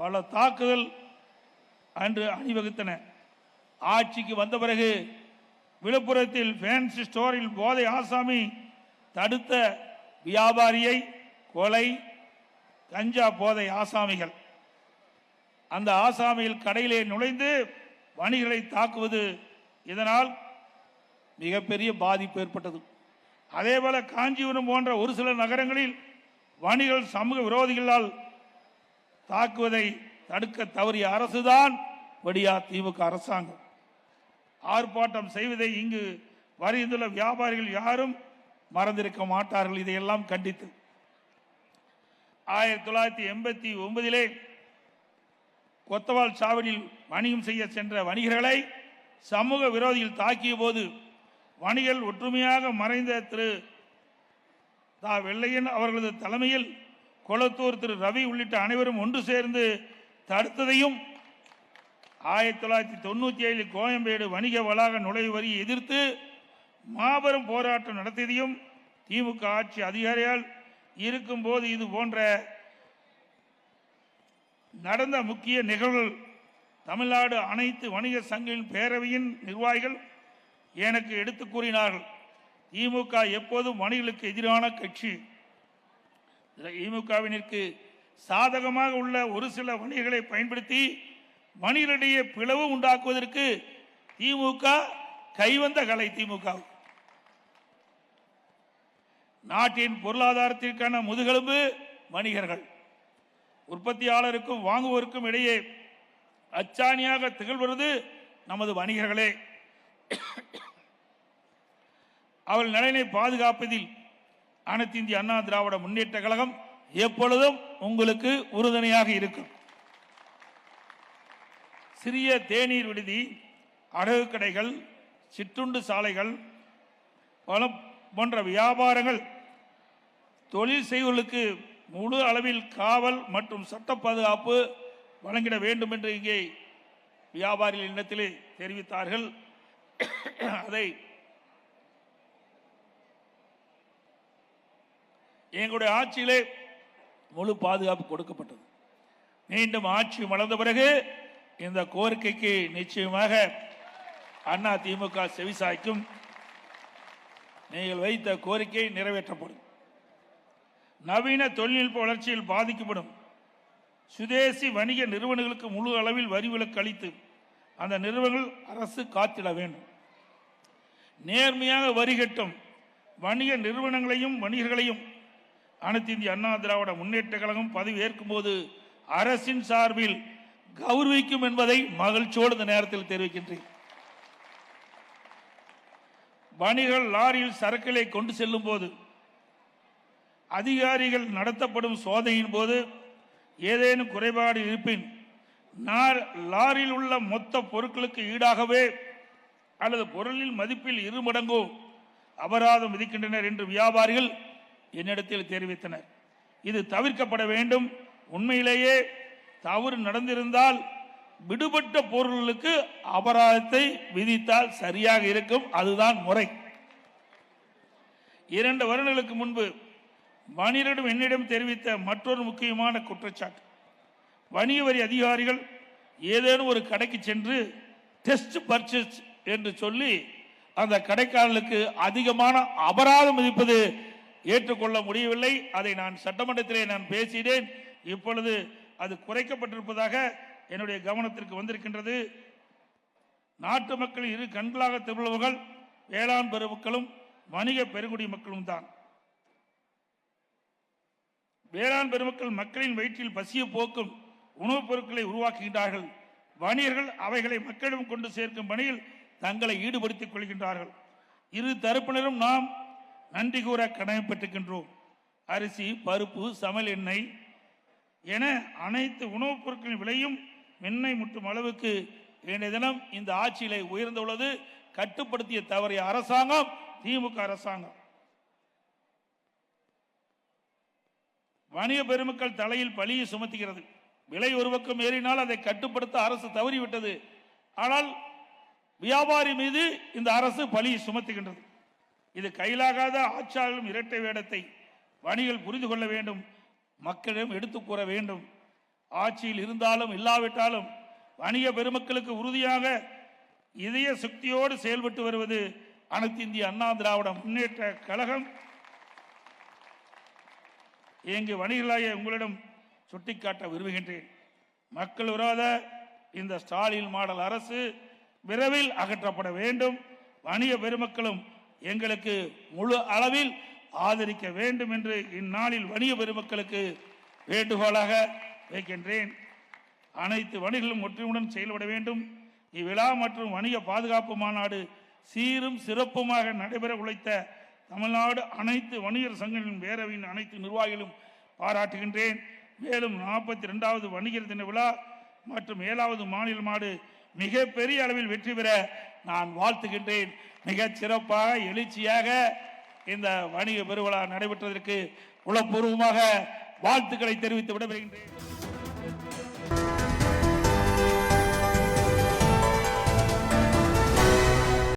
பல தாக்குதல் அன்று அணிவகுத்தன. ஆட்சிக்கு வந்த பிறகு விழுப்புரத்தில் ஃபேன்சி ஸ்டோரில் போதை ஆசாமி தடுத்த வியாபாரியை கொலை கஞ்சா போதை ஆசாமிகள். அந்த ஆசாமியில் கடையிலே நுழைந்து வணிகளை தாக்குவது இதனால் மிகப்பெரிய பாதிப்பு ஏற்பட்டது. அதேபோல காஞ்சிபுரம் போன்ற ஒரு சில நகரங்களில் வணிகர்கள் சமூக விரோதிகளால் தாக்குவதை தடுக்க தவறிய அரசுதான் வடியா திமுக அரசாங்கம். ஆர்ப்பாட்டம் செய்வதை இங்கு வருகின்ற வியாபாரிகள் யாரும் மறந்திருக்க மாட்டார்கள். இதையெல்லாம் கண்டித்து ஆயிரத்தி தொள்ளாயிரத்தி எண்பத்தி ஒன்பதிலே கொத்தவால் சாவடியில் வணிகம் செய்ய சென்ற வணிகர்களை சமூக விரோதிகள் தாக்கிய போது வணிகர் ஒற்றுமையாக மறைந்த திரு தா. வெள்ளையன் அவர்களது தலைமையில் கொளத்தூர் திரு ரவி உள்ளிட்ட அனைவரும் ஒன்று சேர்ந்து தடுத்ததையும் ஆயிரத்தி தொள்ளாயிரத்தி தொண்ணூற்றி ஏழில் கோயம்பேடு வணிக வளாக நுழைவு வரியை எதிர்த்து மாபெரும் போராட்டம் நடத்தியதையும் திமுக ஆட்சி அதிகாரியால் இருக்கும்போது இது போன்ற நடந்த முக்கிய நிகழ்வுகள் தமிழ்நாடு அனைத்து வணிக சங்கங்களின் பேரவையின் நிர்வாகிகள் எனக்கு எடுத்து கூறினார்கள். திமுக எப்போதும் வணிகளுக்கு எதிரான கட்சி. திமுகவினருக்கு சாதகமாக உள்ள ஒரு சில வணிகர்களை பயன்படுத்தி வணிகரிடையே பிளவு உண்டாக்குவதற்கு திமுக கைவந்த கலை திமுக. நாட்டின் பொருளாதாரத்திற்கான முதுகெலும்பு வணிகர்கள். உற்பத்தியாளருக்கும் வாங்குவோருக்கும் இடையே அச்சாணியாக திகழ்வது நமது வணிகர்களே. அவள் நலனை பாதுகாப்பதில் அனைத்து இந்திய அண்ணா திராவிட முன்னேற்ற கழகம் எப்பொழுதும் உங்களுக்கு உறுதுணையாக இருக்கும். சிறிய தேநீர் விடுதி அடகு கடைகள் சிற்றுண்டு சாலைகள் பல போன்ற வியாபாரங்கள் தொழில் செய்வர்களுக்கு முழு அளவில் காவல் மற்றும் சட்ட பாதுகாப்பு வழங்கிட வேண்டும் என்று இங்கே வியாபாரிகள் இடத்திலே தெரிவித்தார்கள். அதை எங்களுடைய ஆட்சியிலே முழு பாதுகாப்பு கொடுக்கப்பட்டது. மீண்டும் ஆட்சி மலர்ந்த பிறகு இந்த கோரிக்கைக்கு நிச்சயமாக அண்ணா திமுக செவிசாய்க்கும். நீங்கள் வைத்த கோரிக்கை நிறைவேற்றப்படும். நவீன தொழில்நுட்ப வளர்ச்சியில் பாதிக்கப்படும். சுதேசி வணிக நிறுவனங்களுக்கு முழு அளவில் வரி விலக்கு அளித்து அந்த நிறுவனங்கள் அரசு காத்திட வேண்டும். நேர்மையாக வரி கட்டும் வணிக நிறுவனங்களையும் வணிகர்களையும் அனைத்து இந்திய அண்ணா திராவிட முன்னேற்ற கழகம் பதவி ஏற்கும் போது அரசின் சார்பில் கௌரவிக்கும் என்பதை மகிழ்ச்சியோடு இந்த நேரத்தில் தெரிவிக்கின்றேன். பணிகள் லாரியில் சரக்குகளை கொண்டு செல்லும் போது அதிகாரிகள் நடத்தப்படும் சோதனையின் போது ஏதேனும் குறைபாடு இருப்பின் லாரியில் உள்ள மொத்த பொருட்களுக்கு ஈடாகவே அல்லது பொருளின் மதிப்பில் இரு மடங்கோ அபராதம் விதிக்கின்றனர் என்று வியாபாரிகள் என்னிடத்தில் தெரிவித்தனர். இது தவிர்க்கப்பட வேண்டும். உண்மையிலேயே தவறு நடந்திருந்தால் விடுபட்ட பொருள்களுக்கு அபராதத்தை விதித்தால் சரியாக இருக்கும். அதுதான் முறை. இரண்டு வருடங்களுக்கு முன்பு வணிகரிடம் என்னிடம் தெரிவித்த மற்றொரு முக்கியமான குற்றச்சாட்டு. வணிக வரி அதிகாரிகள் ஏதேனும் ஒரு கடைக்கு சென்று டெஸ்ட் பர்ச்சேஸ் என்று சொல்லி அந்த கடைக்காரர்களுக்கு அதிகமான அபராதம் விதிப்பது ஏற்றுக்கொள்ள முடியவில்லை. அதை நான் சட்டமன்றத்திலே நான் பேசினேன். இப்பொழுது அது குறைக்கப்பட்டிருப்பதாக என்னுடைய கவனத்திற்கு வந்திருக்கின்றது. நாட்டு மக்கள் இரு கண்களாக திகழ்பவர்கள் வேளாண் பெருமக்களும் வணிக பெருங்குடி மக்களும் தான். வேளாண் பெருமக்கள் மக்களின் வயிற்றில் பசிய போக்கும் உணவுப் பொருட்களை உருவாக்குகின்றார்கள். வணிகர்கள் அவைகளை மக்களிடம் கொண்டு சேர்க்கும் பணியில் தங்களை ஈடுபடுத்திக் கொள்கின்றார்கள். இரு தரப்பினரும் நாம் நன்றி கூற கடமைப்பட்டிருக்கின்றோம். அரிசி பருப்பு சமையல் எண்ணெய் என அனைத்து உணவுப் பொருட்களின் விலையும் வெண்ணெய் முட்டும் அளவுக்கு இன்றைய தினம் இந்த ஆட்சியிலே உயர்ந்துள்ளது. கட்டுப்படுத்திய தவறிய அரசாங்கம் திமுக அரசாங்கம். வணிக பெருமக்கள் தலையில் பழியை சுமத்துகிறது. விலை ஒரு பக்கம் ஏறினால் அதை கட்டுப்படுத்த அரசு தவறிவிட்டது. ஆனால் வியாபாரி மீது இந்த அரசு பழியை சுமத்துகின்றது. இது கையிலாகாத ஆட்சியாளர்களும் இரட்டை வேடத்தை வணிகள் புரிந்து கொள்ள வேண்டும் மக்களிடம் எடுத்துக் கூற வேண்டும். ஆட்சியில் இருந்தாலும் இல்லாவிட்டாலும் வணிக பெருமக்களுக்கு உறுதியாக இதய சக்தியோடு செயல்பட்டு வருவது அனைத்து இந்திய அண்ணா திராவிட முன்னேற்ற கழகம். இங்கு வணிகர்களாகிய உங்களிடம் சுட்டிக்காட்ட விரும்புகின்றேன். மக்கள் விரோத இந்த ஸ்டாலின் மாடல் அரசு விரைவில் அகற்றப்பட வேண்டும். வணிக பெருமக்களும் எங்களுக்கு முழு அளவில் ஆதரிக்க வேண்டும் என்று இந்நாளில் வணிக பெருமக்களுக்கு வேண்டுகோளாக வைக்கின்றேன். அனைத்து வணிகர்களும் ஒற்றுமையுடன் செயல்பட வேண்டும். இவ்விழா மற்றும் வணிக பாதுகாப்பு மாநாடு சீரும் சிறப்புமாக நடைபெற உழைத்த தமிழ்நாடு அனைத்து வணிகர் சங்கங்களின் பேரவையின் அனைத்து நிர்வாகிகளும் பாராட்டுகின்றேன். மேலும் நாற்பத்தி ரெண்டாவது வணிகர் தின விழா மற்றும் ஏழாவது மாநில மாடு மிக பெரிய அளவில் வெற்றி பெற நான் வாழ்த்துகின்றேன். மிகச் சிறப்பாக எழுச்சியாக இந்த வணிக பெருவிழா நடைபெற்றதற்கு உளப்பூர்வமாக வாழ்த்துக்களை தெரிவித்து விடைபெறுகின்றேன்.